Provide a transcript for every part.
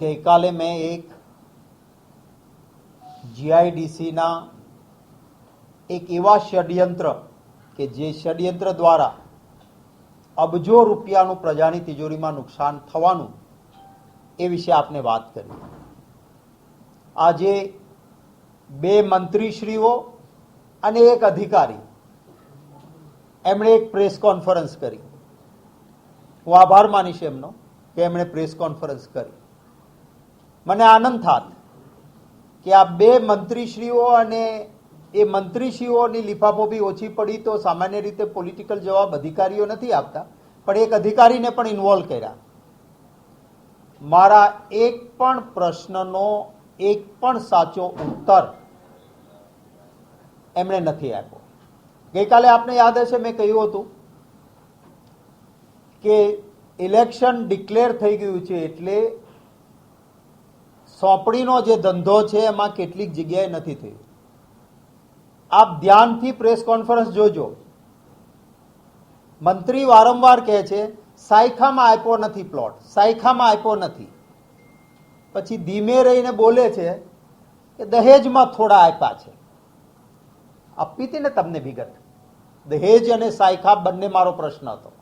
ગઈકાલે મેં એક જીઆઈડીસીના એક એવા ષડયંત્ર કે જે ષડયંત્ર દ્વારા અબજો રૂપિયાનું પ્રજાની તિજોરીમાં નુકસાન થવાનું એ વિશે આપને વાત કરી. આજે બે મંત્રીશ્રીઓ અને એક અધિકારી એમણે એક પ્રેસ કોન્ફરન્સ કરી. હું આભાર માનીશ એમનો કે એમણે પ્રેસ કોન્ફરન્સ કરી. મને આનંદ થાત કે આ બે મંત્રીશ્રીઓ અને એ મંત્રીશ્રીઓની લિફાફો બી ઓછી પડી તો સામાન્ય રીતે પોલિટિકલ જવાબ અધિકારીઓ નથી આપતા. પણ એક અધિકારીને પણ ઇન્વોલ્વ કર્યા. મારા એક પણ પ્રશ્નનો એક પણ સાચો ઉત્તર એમણે નથી આપ્યો. ગઈકાલે આપને યાદ હશે, મેં કહ્યું હતું કે ઇલેક્શન ડિક્લેર થઈ ગયું છે એટલે સોંપણીનો જે ધંધો છે એમાં કેટલીક જગ્યાએ નથી થયું આપ ધ્યાનથી પ્રેસ કોન્ફરન્સ જોજો. મંત્રી વારંવાર કહે છે, સાયખામાં આપ્યો નથી પ્લોટ, સાયખામાં આપ્યો નથી. પછી ધીમે રહીને બોલે છે કે, દહેજમાં થોડા આપ્યા છે. આપી હતી ને તમને વિગત? દહેજ અને સાયખા બંને મારો પ્રશ્ન હતો.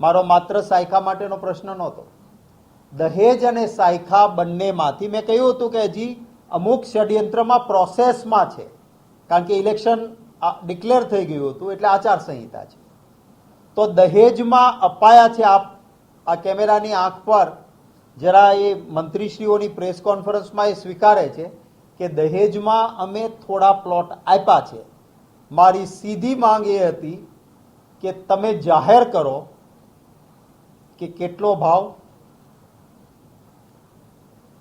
મારો માત્ર સાયખા માટેનો પ્રશ્ન નહોતો. દહેજ અને સાયખા બંનેમાંથી મેં કહ્યું હતું કે હજી અમુક ષડયંત્રમાં પ્રોસેસમાં છે. કારણ કે ઇલેક્શન ડિક્લેર થઈ ગયું હતું, એટલે આચારસંહિતા છે. તો દહેજમાં અપાયા છે આપ આ કેમેરાની આંખ પર. જરા એ મંત્રીશ્રીઓની પ્રેસ કોન્ફરન્સમાં એ સ્વીકારે છે કે દહેજમાં અમે થોડા પ્લોટ આપ્યા છે. મારી સીધી માંગ એ હતી કે તમે જાહેર કરો કે કેટલો ભાવ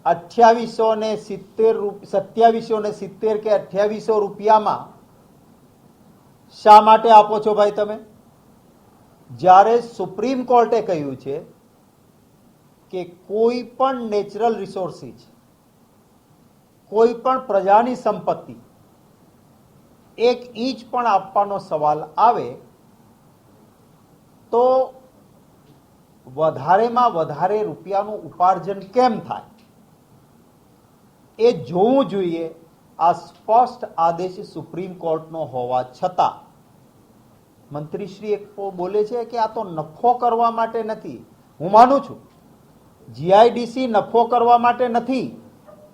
અઠ્યાવીસો ને સિત્તેર સત્યાવીસો ને સિત્તેર કે અઠ્યાવીસો રૂપિયામાં શા માટે આપો છો ભાઈ તમે? જ્યારે સુપ્રીમ કોર્ટે કહ્યું છે કે કોઈ પણ નેચરલ રિસોર્સિસ, કોઈ પણ પ્રજાની સંપત્તિ, એક ઇંચ પણ આપવાનો સવાલ આવે, તો વધારેમાં વધારે રૂપિયાનું ઉપાર્જન કેમ થાય? એ જોવું જોઈએ આ સ્પષ્ટ આદેશ સુપ્રીમ કોર્ટનો હોવા છતાં. મંત્રીશ્રી એક બોલે છે કે આ તો નફો કરવા માટે નથી. હું માનું છું. જીઆઈડીસી નફો કરવા માટે નથી,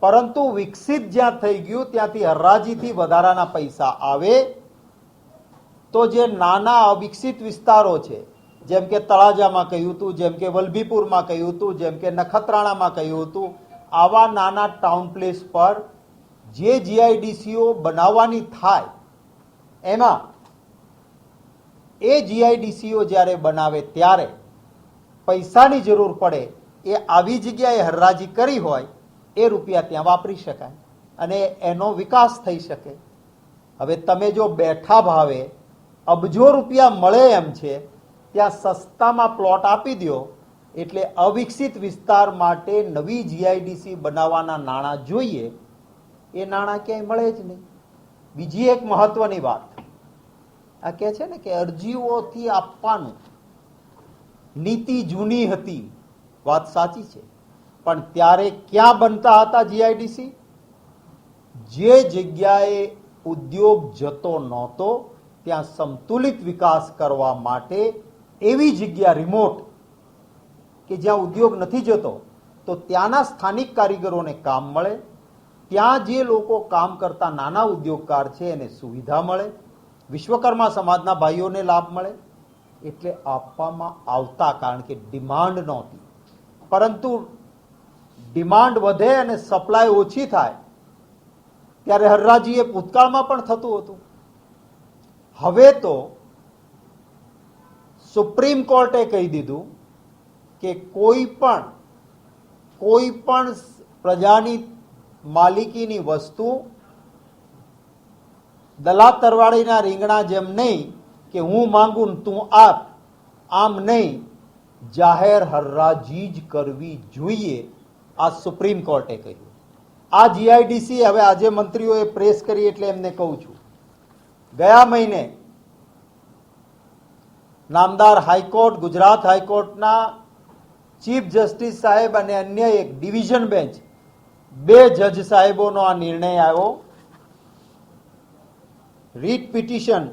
પરંતુ વિકસિત જ્યાં થઈ ગયું ત્યાંથી હરાજીથી વધારાના પૈસા આવે. તો જે નાના અવિકસિત વિસ્તારો છે, જેમ કે તળાજામાં કહ્યું હતું, જેમ કે વલભીપુરમાં કહ્યું હતું, જેમ કે નખત્રાણામાં કહ્યું હતું આવા નાના ટાઉન પ્લેસ પર જે જીઆઈડીસીઓ બનાવવાની થાય એમાં એ જીઆઈડીસીઓ જ્યારે બનાવે ત્યારે પૈસાની જરૂર પડે, એ આવી જગ્યાએ હરરાજી કરી હોય, એ રૂપિયા ત્યાં વાપરી શકાય અને એનો વિકાસ થઈ શકે. હવે તમે જો બેઠા ભાવે અબજો રૂપિયા મળે એમ છે, ત્યાં સસ્તામાં પ્લોટ આપી દો એટલે અવિકસિત વિસ્તાર માટે નવી જીઆઈડીસી બનાવવાના નાણાં જોઈએ, એ નાણાં ક્યાંય મળે જ નહીં. બીજી એક મહત્વની વાત. આ કહે છે ને કે અરજીઓથી આપવાનું. નીતિ જૂની હતી, વાત સાચી છે. પણ ત્યારે ક્યાં બનતા હતા જીઆઈડીસી જે જગ્યાએ ઉદ્યોગ જતો નહોતો, ત્યાં સંતુલિત વિકાસ કરવા માટે એવી જગ્યા રિમોટ કે જ્યાં ઉદ્યોગ નથી જતો, તો ત્યાંના સ્થાનિક કારીગરોને કામ મળે. ત્યાં જે લોકો કામ કરતા નાના ઉદ્યોગકાર છે, એને સુવિધા મળે. વિશ્વકર્મા સમાજના ભાઈઓને લાભ મળે. એટલે આપવામાં આવતા, કારણ કે ડિમાન્ડ નહોતી. પરંતુ ડિમાન્ડ વધે અને સપ્લાય ઓછી થાય, ત્યારે હરરાજી એ ભૂતકાળમાં પણ થતું હતું. હવે તો સુપ્રીમ કોર્ટે કહી દીધું કે કોઈ પણ કોઈ પણ પ્રજાની માલિકીની વસ્તુ દલા તરવાડીના રીંગણા જેમ નહીં કે હું માંગુ તું આપ, આમ નહીં, જાહેર હરરાજી જ કરવી જોઈએ, આ સુપ્રીમ કોર્ટે કહ્યું આ જીઆઈડીસી હવે આજે મંત્રીઓએ પ્રેસ કરી એટલે એમને કહું છું. ગયા મહિને નામદાર હાઈકોર્ટ, ગુજરાત હાઈકોર્ટના ચીફ જસ્ટિસ સાહેબ અને અન્ય એક ડિવિઝન બેન્ચ બે જજ સાહેબોનો આ નિર્ણય આવ્યો. Writ petition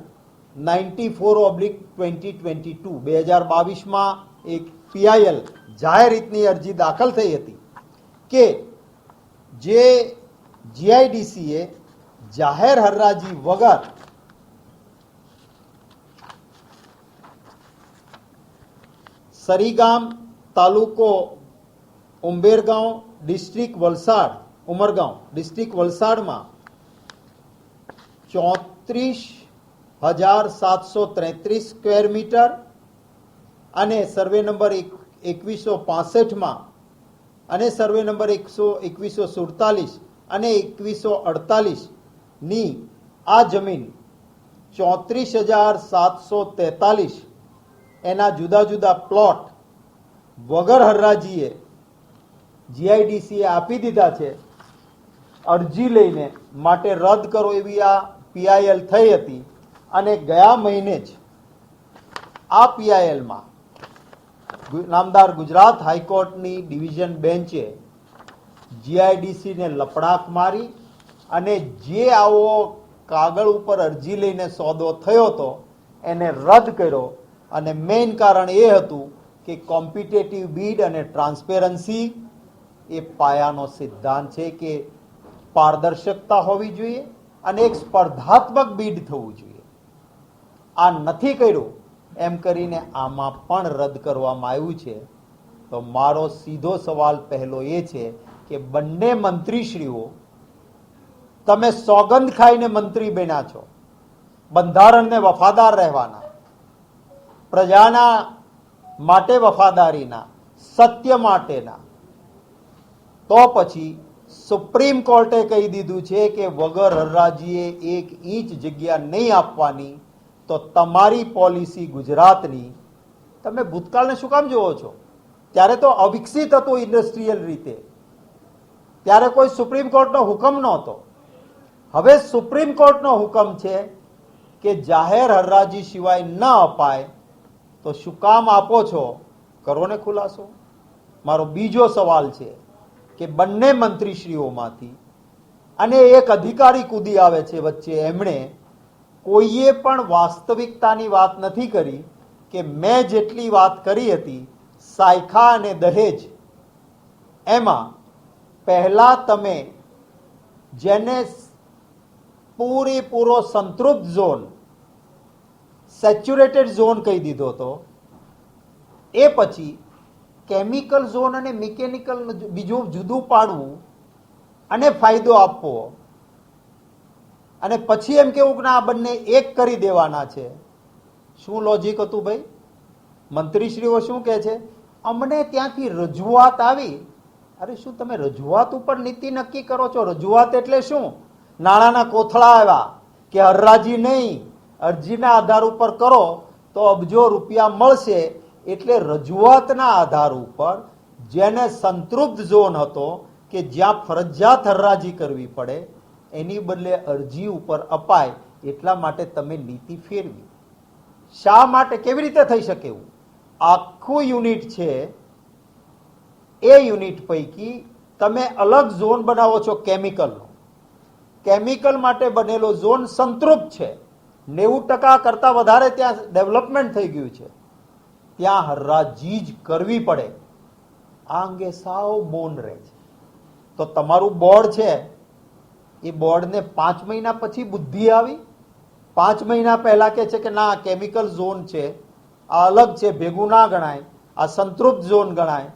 ninety four oblique twenty twenty two બે હજાર બાવીસમાં એક પીઆઈએલ જાહેર રીતની અરજી દાખલ થઈ હતી કે જે જીઆઈડીસીએ જાહેર હરરાજી વગર સરીગામ તાલુકો ઉંબેરગાંવ ડિસ્ટ્રિક્ટ વલસાડ ઉમરગાંવ ડિસ્ટ્રિક્ટ વલસાડમાં ચોત્રીસ હજાર સાતસો ત્રેત્રીસ સ્ક્વેર મીટર અને સર્વે નંબર એક, એકવીસો પાસઠમાં અને સર્વે નંબર એકસો, એકવીસો સુડતાલીસ અને એકવીસો અડતાલીસની આ જમીન ચોત્રીસ હજાર સાતસો તેતાલીસ એના જુદા જુદા પ્લોટ વગર હરરાજીએ જીઆઈડીસીએ આપી દીધા છે, અરજી લઈને માટે રદ કરો એવી આ પીઆઈએલ થઈ હતી અને ગયા મહિને જ આ પીઆઈએલમાં નામદાર ગુજરાત હાઈકોર્ટની ડિવિઝન બેન્ચે જીઆઈડીસીને લપડાક મારી અને જે આવો કાગળ ઉપર અરજી લઈને સોદો થયો હતો એને રદ કર્યો અને મેઇન કારણ એ હતું કે કોમ્પિટેટિવ બીડ અને ટ્રાન્સપેરન્સી એ પાયાનો સિદ્ધાંત છે કે પારદર્શકતા હોવી જોઈએ અને એક સ્પર્ધાત્મક બીડ થવું જોઈએ. આ નથી કર્યું. એમ કરીને આમાં પણ રદ કરવામાં આવ્યું છે. તો મારો સીધો સવાલ પહેલો એ છે કે બંને મંત્રીશ્રીઓ, તમે સોગંદ ખાઈને મંત્રી બન્યા છો. બંધારણને વફાદાર રહેવાના. પ્રજાના માટે વફાદારીના, સત્ય માટેના. તો પછી સુપ્રીમ કોર્ટે કહી દીધું છે કે વગર હરરાજીએ એક ઇંચ જગ્યા નહીં આપવાની, તો તમારી પોલિસી ગુજરાતની, તમે ભૂતકાળને શું કામ જુઓ છો? ત્યારે તો અવિકસિત હતું ઇન્ડસ્ટ્રીયલ રીતે. ત્યારે કોઈ સુપ્રીમ કોર્ટનો હુકમ નહોતો. હવે સુપ્રીમ કોર્ટનો હુકમ છે કે જાહેર હરરાજી સિવાય ન અપાય તો શું કામ આપો છો? કરો ને ખુલાસો? મારો બીજો સવાલ છે કે બંને મંત્રીશ્રીઓમાંથી અને એક અધિકારી કૂદી આવે છે વચ્ચે એમણે કોઈએ પણ વાસ્તવિકતાની વાત નથી કરી કે મેં જેટલી વાત કરી હતી, સાયખા અને દહેજ, એમાં પહેલા તમે જેને પૂરેપૂરો સંતૃપ્ત ઝોન સેચ્યુરેટેડ ઝોન કહી દીધો હતો. એ પછી કેમિકલ ઝોન અને મિકેનિકલ બીજું જુદું પાડવું અને ફાયદો આપવો. અને પછી એમ કેવું કે ના, આ બંને એક કરી દેવાના છે. શું લોજિક હતું ભાઈ? મંત્રીશ્રીઓ શું કહે છે? અમને ત્યાંથી રજૂઆત આવી. અરે શું તમે રજૂઆત ઉપર નીતિ નક્કી કરો છો? રજૂઆત એટલે શું? નાણાંના કોથળા આવ્યા કે હરરાજી નહીં. અરજીના આધાર ઉપર કરો, તો અબજો રૂપિયા મળશે. એટલે રજૂઆતના આધાર ઉપર જેને સંતૃપ્ત ઝોન હતો, કે જ્યાં ફરજિયાત હરરાજી કરવી પડે, એની બદલે અરજી ઉપર અપાય. એટલા માટે તમે નીતિ ફેરવી. શા માટે? કેવી રીતે થઈ શકે એવું? આખું યુનિટ છે, એ યુનિટ પૈકી તમે અલગ ઝોન બનાવો છો કેમિકલનો. કેમિકલ માટે બનેલો ઝોન સંતૃપ્ત છે. નેવું ટકા કરતાં વધારે ત્યાં ડેવલપમેન્ટ થઈ ગયું છે. ત્યાં હરાજી જ કરવી પડે. આ અંગે સાવ મૌન રહે છે. તો તમારું બોર્ડ છે. એ બોર્ડને પાંચ મહિના પછી બુદ્ધિ આવી. પાંચ મહિના પહેલા કે છે કે ના કેમિકલ ઝોન છે. આ અલગ છે, ભેગું ના ગણાય. આ સંતૃપ્ત ઝોન ગણાય.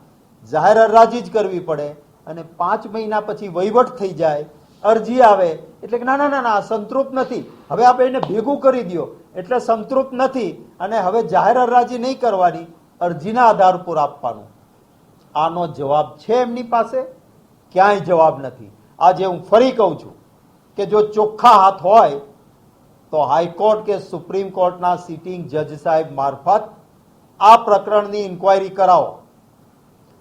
જાહેર હરાજી જ કરવી પડે અને પાંચ મહિના પછી વહીવટ થઈ જાય. અરજી આવે, એટલે કે ના ના ના સંતૃપ્ત નથી. હવે આપણે એને ભેગું કરી દો એટલે સંતૃપ્ત નથી અને હવે જાહેર હરાજી નહીં કરવાની, અરજીના આધાર પર આપવાનું. આનો જવાબ છે એમની પાસે, ક્યાંય જવાબ નથી. આજે હું ફરી કહું છું કે જો ચોખ્ખા હાથ હોય, તો હાઈકોર્ટ કે સુપ્રીમ કોર્ટના સિટિંગ જજ સાહેબ મારફત આ પ્રકરણની ઇન્કવાયરી કરાવો.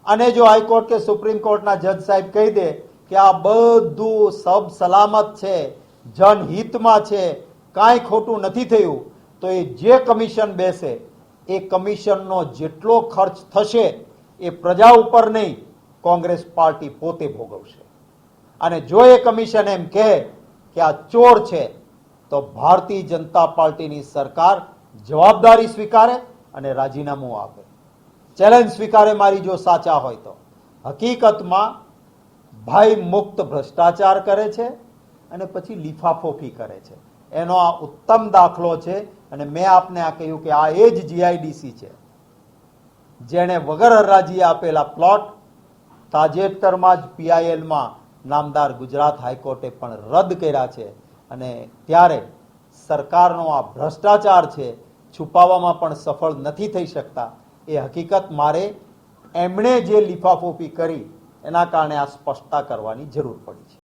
અને જો હાઈકોર્ટ કે સુપ્રીમ કોર્ટના જજ સાહેબ કહી દે કે આ બધું સબ સલામત છે, જનહિતમાં છે, કાંઈ ખોટું નથી થયું, તો એ જે કમિશન બેસે, એ કમિશનનો જેટલો ખર્ચ થશે, એ પ્રજા ઉપર નહીં, કોંગ્રેસ પાર્ટી પોતે ભોગવશે. અને જો એ કમિશન એમ કહે કે આ ચોર છે, તો ભારતીય જનતા પાર્ટીની સરકાર જવાબદારી સ્વીકારે અને રાજીનામું આપે. ચેલેન્જ સ્વીકારે મારી જો સાચા હોય તો. હકીકતમાં ભાઈ મુક્ત ભ્રષ્ટાચાર કરે છે અને પછી લીફાફોફી કરે છે. એનો આ ઉત્તમ દાખલો છે અને મેં આપને આ કહ્યું કે આ એ જ જીઆઈડીસી છે. જેણે વગર હરાજીએ આપેલા પ્લોટ તાજેતરમાં જ પીઆઈએલમાં નામદાર ગુજરાત હાઈકોર્ટે પણ રદ કર્યા છે અને ત્યારે સરકારનો આ ભ્રષ્ટાચાર છે છુપાવવામાં પણ સફળ નથી થઈ શકતા. એ હકીકત મારે એમણે જે લીફાફોફી કરી એના કારણે આ સ્પષ્ટતા કરવાની જરૂર પડી છે.